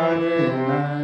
Amen.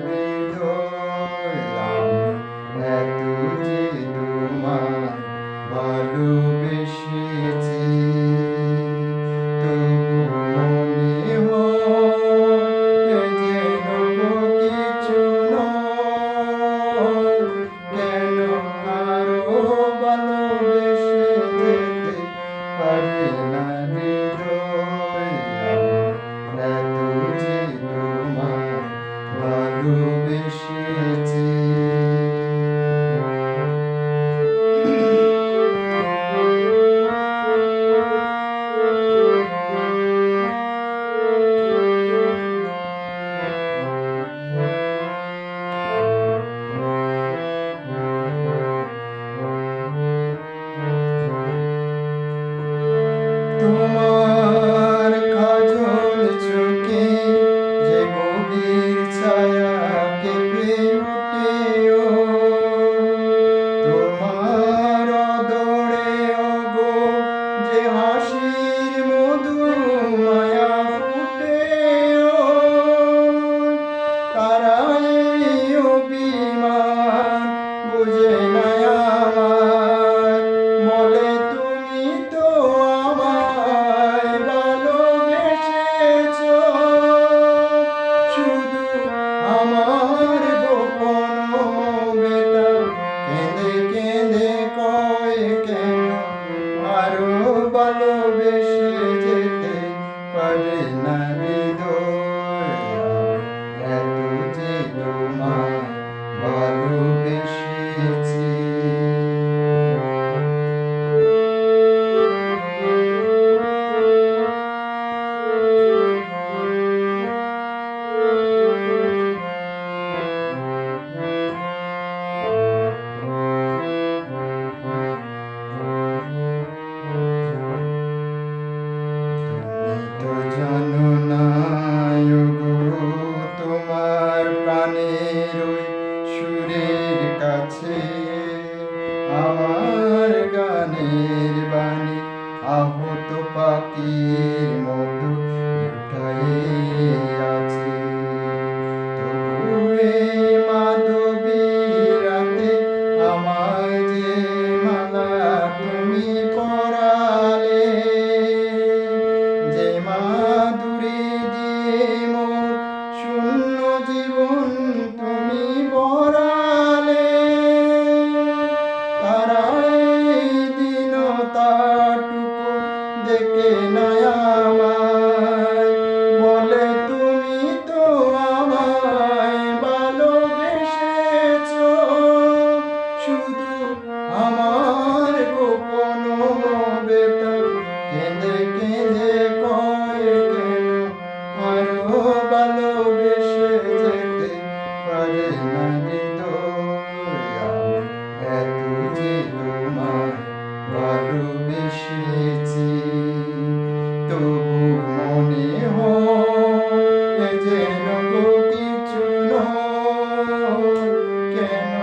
বুঝে আমার। বলে, তুমি তো আমায় ভালোবেসেছ। শুধু আমার গোপন বেতা কেঁদে কেঁদে কয় কেন? আরও ভালো আমার গানের বাণী আহত পাখির মন ভালোবেসে যেতে পারে না এত যে তোমার ভালোবেসেছি, তবু মনে হয় যেন কিছু নয় কেন